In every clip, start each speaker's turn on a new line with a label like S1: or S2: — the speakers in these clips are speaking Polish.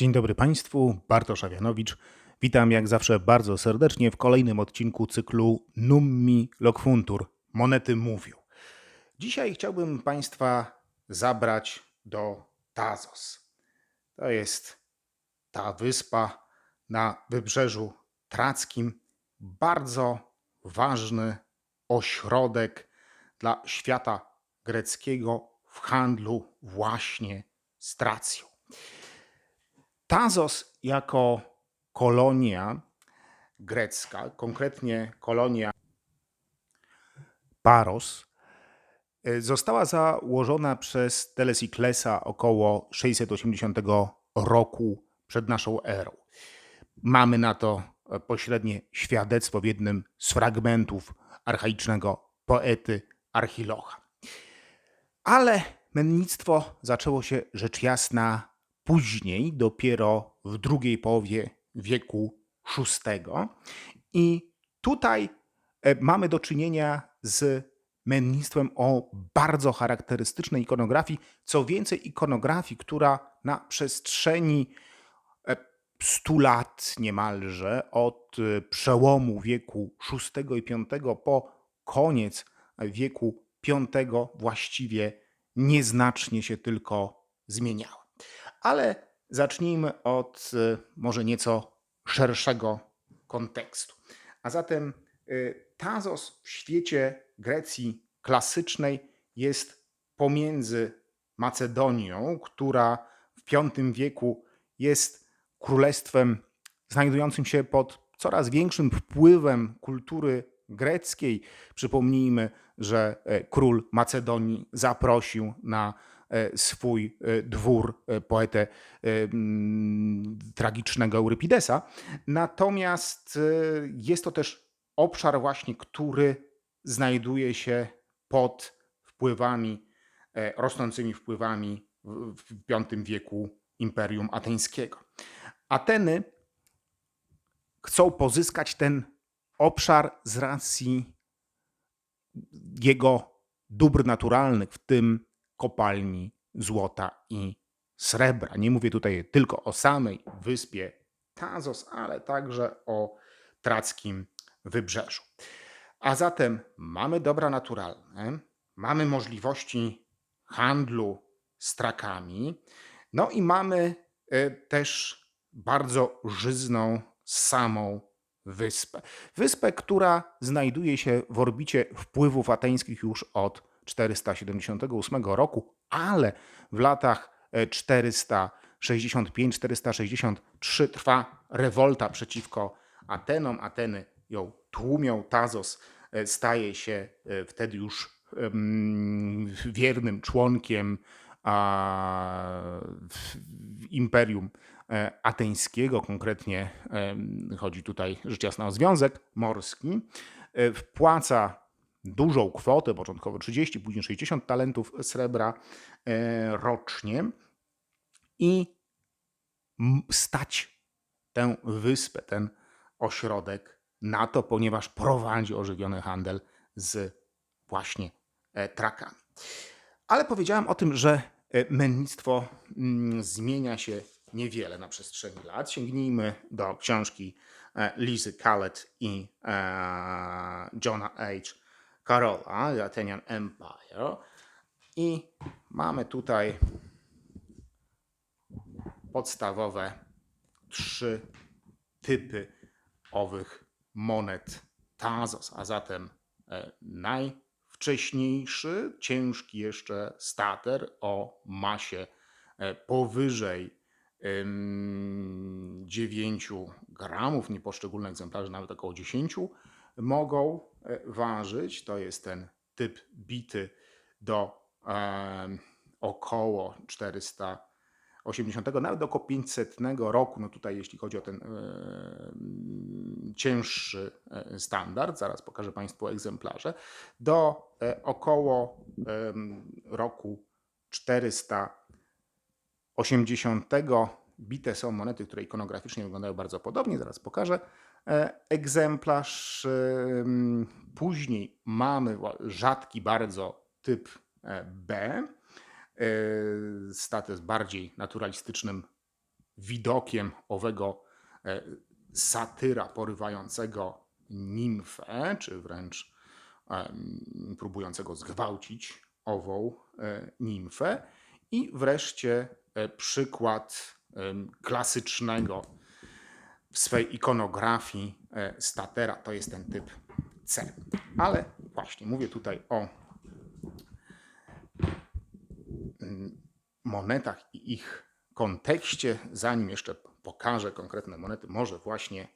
S1: Dzień dobry Państwu, Bartosz Awianowicz. Witam jak zawsze bardzo serdecznie w kolejnym odcinku cyklu Nummi Lokfuntur. Monety mówią. Dzisiaj chciałbym Państwa zabrać do Tazos. To jest ta wyspa na wybrzeżu trackim. Bardzo ważny ośrodek dla świata greckiego w handlu właśnie z Tracją. Tazos jako kolonia grecka, konkretnie kolonia Paros, y, została założona przez Telesiklesa około 680 roku przed naszą erą. Mamy na to e, pośrednie świadectwo w jednym z fragmentów archaicznego poety Archilocha. Ale mennictwo zaczęło się rzecz jasna później, dopiero w drugiej połowie wieku VI. I tutaj e, mamy do czynienia z mennictwem o bardzo charakterystycznej ikonografii. Co więcej, ikonografii, która na przestrzeni e, 100 lat niemalże, od e, przełomu wieku VI i V po koniec wieku V, właściwie nieznacznie się tylko zmieniała. Ale zacznijmy od y, może nieco szerszego kontekstu. A zatem y, Tazos w świecie Grecji klasycznej jest pomiędzy Macedonią, która w V wieku jest królestwem znajdującym się pod coraz większym wpływem kultury greckiej. Przypomnijmy, że e, król Macedonii zaprosił na swój e, dwór poetę mm, tragicznego Eurypidesa. Natomiast jest to też obszar właśnie, który znajduje się pod wpływami, rosnącymi wpływami w V wieku Imperium Ateńskiego. Ateny chcą pozyskać ten obszar z racji jego dóbr naturalnych, w tym kopalni złota i srebra. Nie mówię tutaj tylko o samej wyspie Tazos, ale także o trackim wybrzeżu. A zatem mamy dobra naturalne, mamy możliwości handlu z trakami, no i mamy e, też bardzo żyzną samą wyspę. Wyspę, która znajduje się w orbicie wpływów ateńskich już od 478 roku, ale w latach 465-463 e, trwa rewolta przeciwko Atenom. Ateny ją tłumią. Tazos e, staje się e, wtedy już wiernym członkiem imperium ateńskiego, konkretnie chodzi tutaj rzecz jasna o związek morski, e, wpłaca dużą kwotę, początkowo 30, później 60 talentów srebra e, rocznie i stać tę wyspę, ten ośrodek na to, ponieważ prowadzi ożywiony handel z właśnie trakami. Ale powiedziałem o tym, że mennictwo mm, zmienia się niewiele na przestrzeni lat. Sięgnijmy do książki e, Lizy Kallett i e, Johna H. Carolla, The Athenian Empire. I mamy tutaj podstawowe trzy typy owych monet Tazos, a zatem e, najwcześniejszy, ciężki jeszcze stater o masie powyżej 9 gramów, nie poszczególne egzemplarze nawet około 10 mogą e, ważyć. To jest ten typ bity do około 480, nawet około 500 roku. No tutaj, jeśli chodzi o ten e, cięższy e, standard, zaraz pokażę Państwu egzemplarze, do około roku 400 80 bite są monety, które ikonograficznie wyglądają bardzo podobnie, zaraz pokażę. E, egzemplarz później mamy rzadki bardzo typ e, B, e, status bardziej naturalistycznym widokiem owego e, satyra porywającego nimfę, czy wręcz próbującego zgwałcić ową e, nimfę. I wreszcie e, przykład em, klasycznego w swej ikonografii e, statera to jest ten typ C. Ale właśnie mówię tutaj o mm, monetach i ich kontekście. Zanim jeszcze pokażę konkretne monety, może właśnie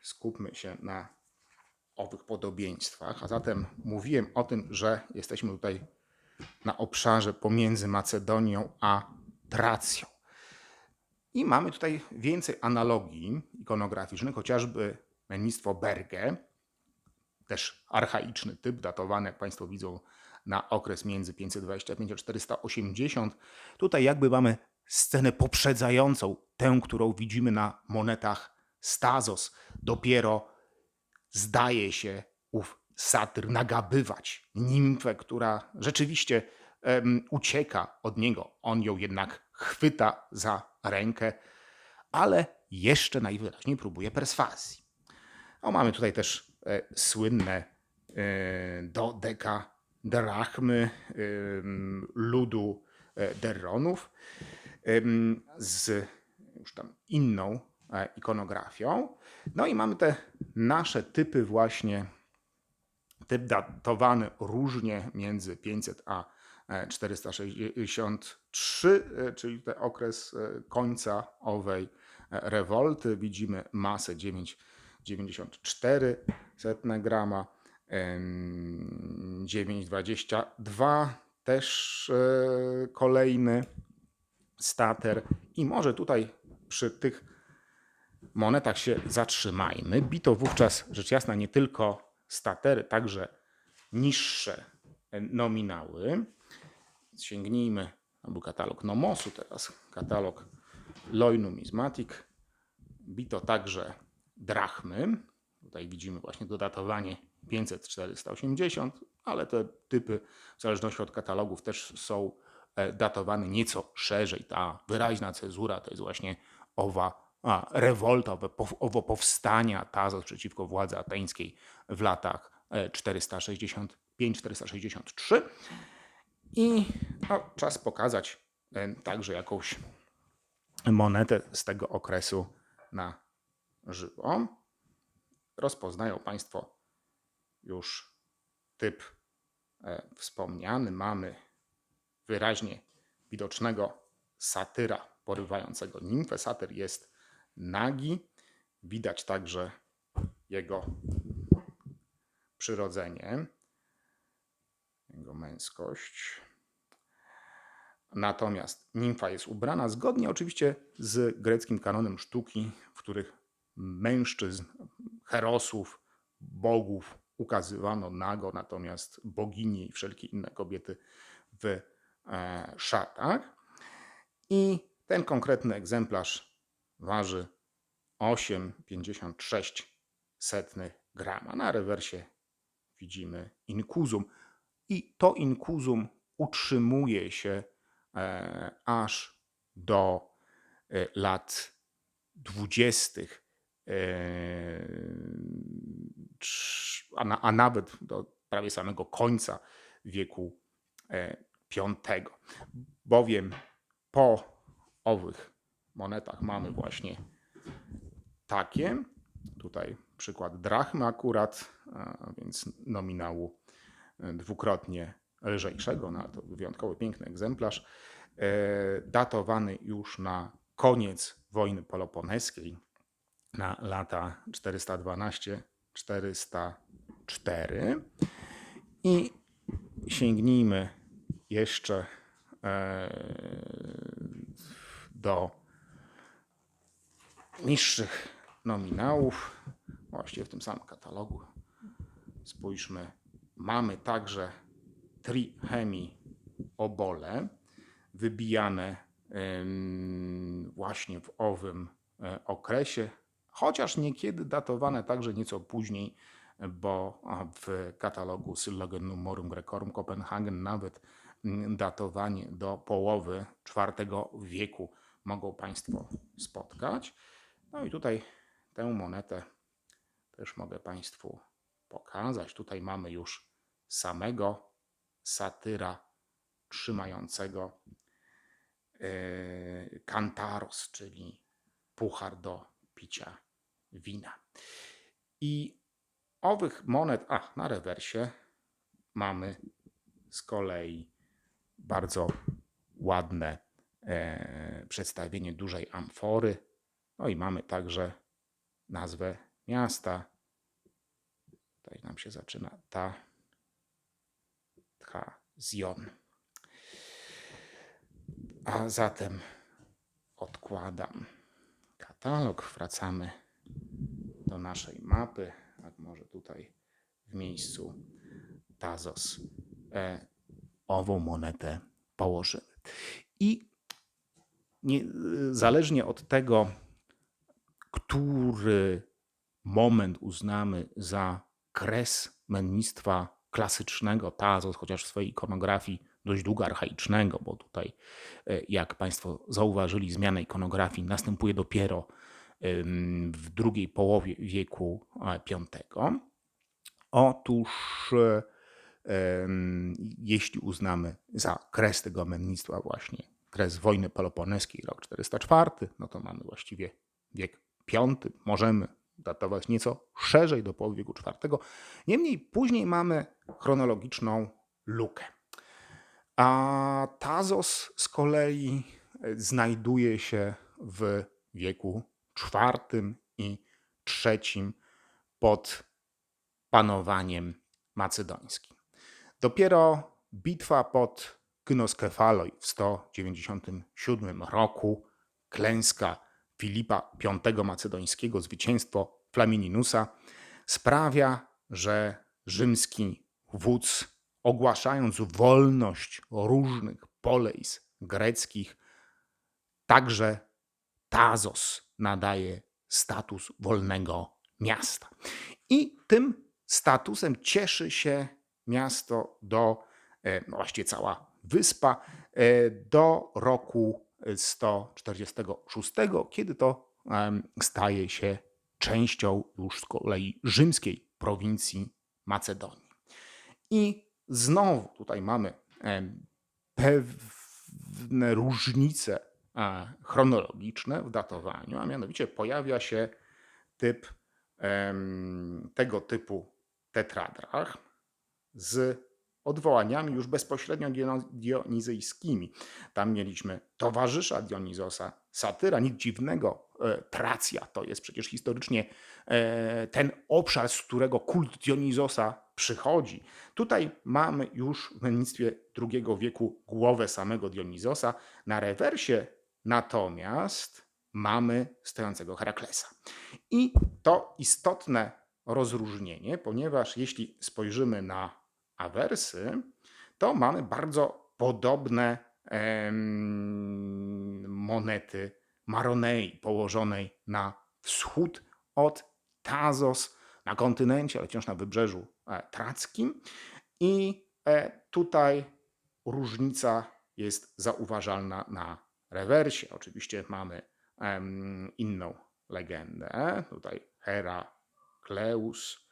S1: skupmy się na owych podobieństwach. A zatem mówiłem o tym, że jesteśmy tutaj na obszarze pomiędzy Macedonią a Tracją. I mamy tutaj więcej analogii ikonograficznych, chociażby mennictwo Berge, też archaiczny typ, datowany, jak Państwo widzą, na okres między 525 a 480. Tutaj jakby mamy scenę poprzedzającą tę, którą widzimy na monetach Stazos. Dopiero zdaje się ów satyr nagabywać nimfę, która rzeczywiście em, ucieka od niego. On ją jednak chwyta za rękę, ale jeszcze najwyraźniej próbuje perswazji. O, mamy tutaj też e, słynne e, do deka drachmy em, ludu e, Derronów em, z już tam inną e, ikonografią. No i mamy te nasze typy właśnie, typ datowany różnie między 500 a e, 463, e, czyli ten okres e, końca owej e, rewolty. Widzimy masę 9,94 setne grama, em, 9,22 też kolejny stater. I może tutaj przy tych monetach się zatrzymajmy. Bito wówczas rzecz jasna nie tylko statery, także niższe nominały. Sięgnijmy, to był katalog Nomosu, teraz katalog Loi Numismatic. Bito także drachmy. Tutaj widzimy właśnie dodatowanie 500-480, ale te typy w zależności od katalogów też są e, datowane nieco szerzej. Ta wyraźna cezura to jest właśnie owa a, rewolta, owo powstania Tazos przeciwko władzy ateńskiej w latach e, 465-463. I no, czas pokazać e, także jakąś monetę z tego okresu na żywo. Rozpoznają Państwo już typ e, wspomniany. Mamy wyraźnie widocznego satyra porywającego nimfę. Satyr jest nagi. Widać także jego przyrodzenie, jego męskość. Natomiast nimfa jest ubrana zgodnie oczywiście z greckim kanonem sztuki, w których mężczyzn, herosów, bogów ukazywano nago, natomiast bogini i wszelkie inne kobiety w e, szatach. I ten konkretny egzemplarz waży 8,56 setnych grama. Na rewersie widzimy inkuzum. I to inkuzum utrzymuje się e, aż do e, lat 20., e, a, na, a nawet do prawie samego końca wieku V. Bowiem po owych monetach mamy właśnie takie. Tutaj przykład drachmy akurat, więc nominału dwukrotnie lżejszego, no to wyjątkowo piękny egzemplarz, e, datowany już na koniec wojny peloponeskiej, na lata 412-404. I sięgnijmy jeszcze e, do niższych nominałów, właściwie w tym samym katalogu. Spójrzmy, mamy także trihemi obole, wybijane właśnie w owym e, okresie, chociaż niekiedy datowane także nieco później, bo w katalogu Syllogen Numorum Grecorum Kopenhagen nawet datowanie do połowy IV wieku mogą Państwo spotkać. No i tutaj tę monetę też mogę Państwu pokazać. Tutaj mamy już samego satyra trzymającego e, kantaros, czyli puchar do picia wina. I owych monet, a na rewersie mamy z kolei bardzo ładne e, przedstawienie dużej amfory. No i mamy także nazwę miasta. Tutaj nam się zaczyna ta, ta Zion. A zatem odkładam katalog, wracamy do naszej mapy. Tak może tutaj w miejscu Tazos e, ową monetę położymy. I nie, zależnie od tego, który moment uznamy za kres mennictwa klasycznego Tazos, chociaż w swojej ikonografii dość długo archaicznego, bo tutaj, e, jak Państwo zauważyli, zmiana ikonografii następuje dopiero w drugiej połowie wieku V. Otóż, jeśli uznamy za kres tego mennictwa właśnie kres wojny peloponeskiej, rok 404, no to mamy właściwie wiek V. Możemy datować nieco szerzej do połowy wieku IV. Niemniej później mamy chronologiczną lukę. A Tazos z kolei e, znajduje się w wieku IV i III pod panowaniem macedońskim. Dopiero bitwa pod Kynoskefaloi w 197 roku, klęska Filipa V Macedońskiego, zwycięstwo Flamininusa sprawia, że rzymski wódz ogłaszając wolność różnych polejs greckich, także Tazos nadaje status wolnego miasta. I tym statusem cieszy się miasto do, e, no właściwie cała wyspa, e, do roku 146, kiedy to staje się częścią już z kolei rzymskiej prowincji Macedonii. I Znowu tutaj mamy pewne różnice chronologiczne w datowaniu, a mianowicie pojawia się typ tego typu tetradrach z odwołaniami już bezpośrednio dionizyjskimi. Tam mieliśmy towarzysza Dionizosa, satyra, nic dziwnego, e, Tracja to jest przecież historycznie e, ten obszar, z którego kult Dionizosa przychodzi. Tutaj mamy już w mennictwie II wieku głowę samego Dionizosa. Na rewersie natomiast mamy stojącego Heraklesa. I to istotne rozróżnienie, ponieważ jeśli spojrzymy na awersy, to mamy bardzo podobne monety Maronei położonej na wschód od Tazos na kontynencie, ale wciąż na wybrzeżu e, trackim. I e, tutaj różnica jest zauważalna na rewersie. Oczywiście mamy inną legendę. Tutaj Herakleus,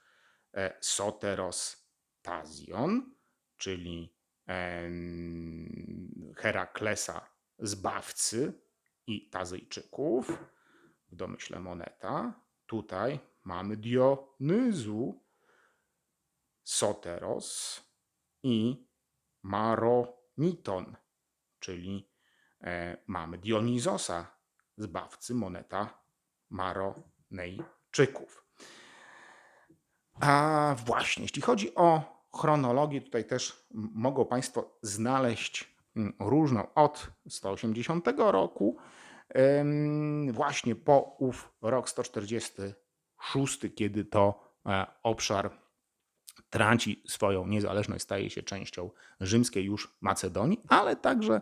S1: e, Soteros, Tazion, czyli Heraklesa zbawcy i Tazyjczyków w domyśle moneta. Tutaj mamy Dionyzu, Soteros i Maroniton, czyli e, mamy Dionizosa, zbawcy moneta Maronejczyków. A właśnie, jeśli chodzi o chronologię, tutaj też mogą Państwo znaleźć różną od 180 roku, właśnie po ów rok 146, kiedy to e, obszar traci swoją niezależność, staje się częścią rzymskiej już Macedonii, ale także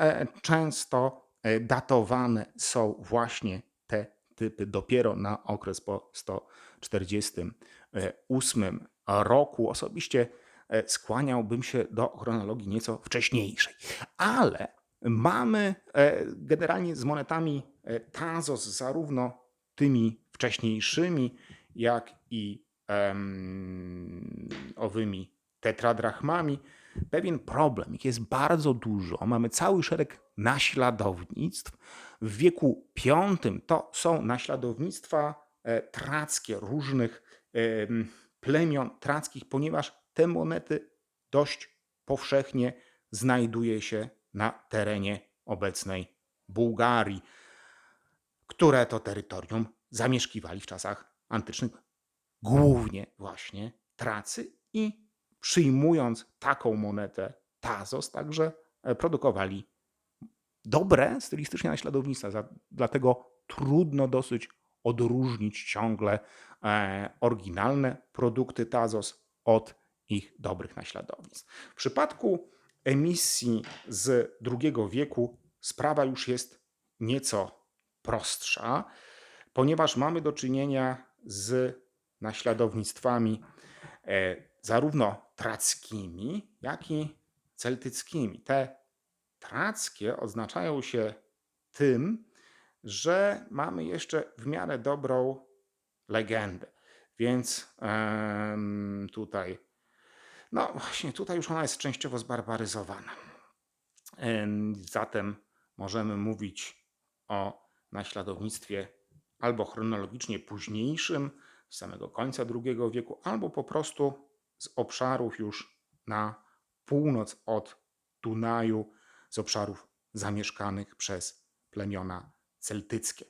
S1: e, często e, datowane są właśnie te typy dopiero na okres po 148 roku. Osobiście skłaniałbym się do chronologii nieco wcześniejszej, ale mamy e, generalnie z monetami e, Tazos, zarówno tymi wcześniejszymi, jak i em, owymi tetradrachmami, pewien problem. Ich jest bardzo dużo. Mamy cały szereg naśladownictw. W wieku V to są naśladownictwa e, trackie różnych em, plemion trackich, ponieważ te monety dość powszechnie znajduje się na terenie obecnej Bułgarii, które to terytorium zamieszkiwali w czasach antycznych głównie właśnie Tracy i przyjmując taką monetę Tazos, także e, produkowali dobre stylistycznie naśladownictwa. Dlatego trudno dosyć odróżnić ciągle e, oryginalne produkty Tazos od ich dobrych naśladownictw. W przypadku emisji z II wieku sprawa już jest nieco prostsza, ponieważ mamy do czynienia z naśladownictwami e, zarówno trackimi, jak i celtyckimi. Te trackie oznaczają się tym, że mamy jeszcze w miarę dobrą legendę. Więc em, tutaj, no właśnie, tutaj już ona jest częściowo zbarbaryzowana. Em, Zatem możemy mówić o naśladownictwie albo chronologicznie późniejszym, z samego końca II wieku, albo po prostu z obszarów już na północ od Dunaju, z obszarów zamieszkanych przez plemiona celtyckie.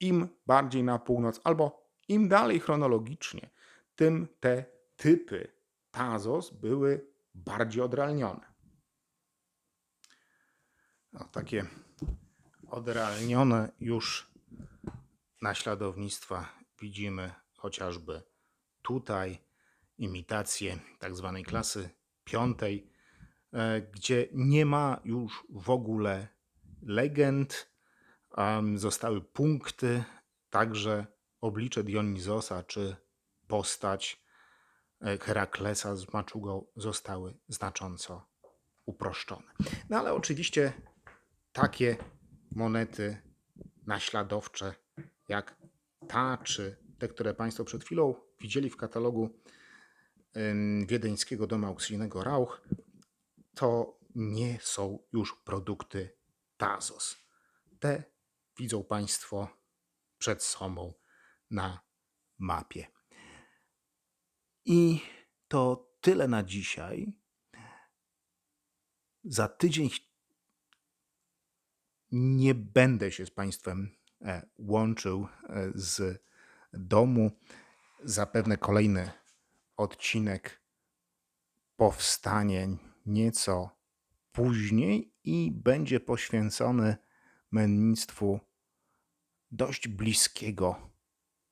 S1: Im bardziej na północ, albo im dalej chronologicznie, tym te typy Tazos były bardziej odrealnione. No, takie odrealnione już naśladownictwa widzimy chociażby tutaj imitację tak zwanej klasy piątej, e, gdzie nie ma już w ogóle legend, zostały punkty, także oblicze Dionizosa czy postać e, Heraklesa z maczugą zostały znacząco uproszczone. No ale oczywiście takie monety naśladowcze jak ta czy te, które Państwo przed chwilą widzieli w katalogu wiedeńskiego domu aukcyjnego Rauch, to nie są już produkty Tazos. Te widzą Państwo przed sobą na mapie. I to tyle na dzisiaj. Za tydzień nie będę się z Państwem e, łączył e, z domu. Zapewne kolejny odcinek powstanie nieco później i będzie poświęcony mennictwu dość bliskiego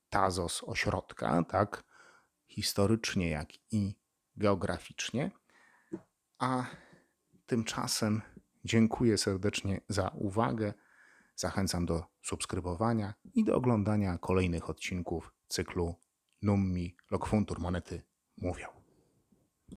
S1: Tazos ośrodka, tak historycznie, jak i geograficznie. A tymczasem dziękuję serdecznie za uwagę. Zachęcam do subskrybowania i do oglądania kolejnych odcinków cyklu Nummi Lokfuntur Monety Mówią.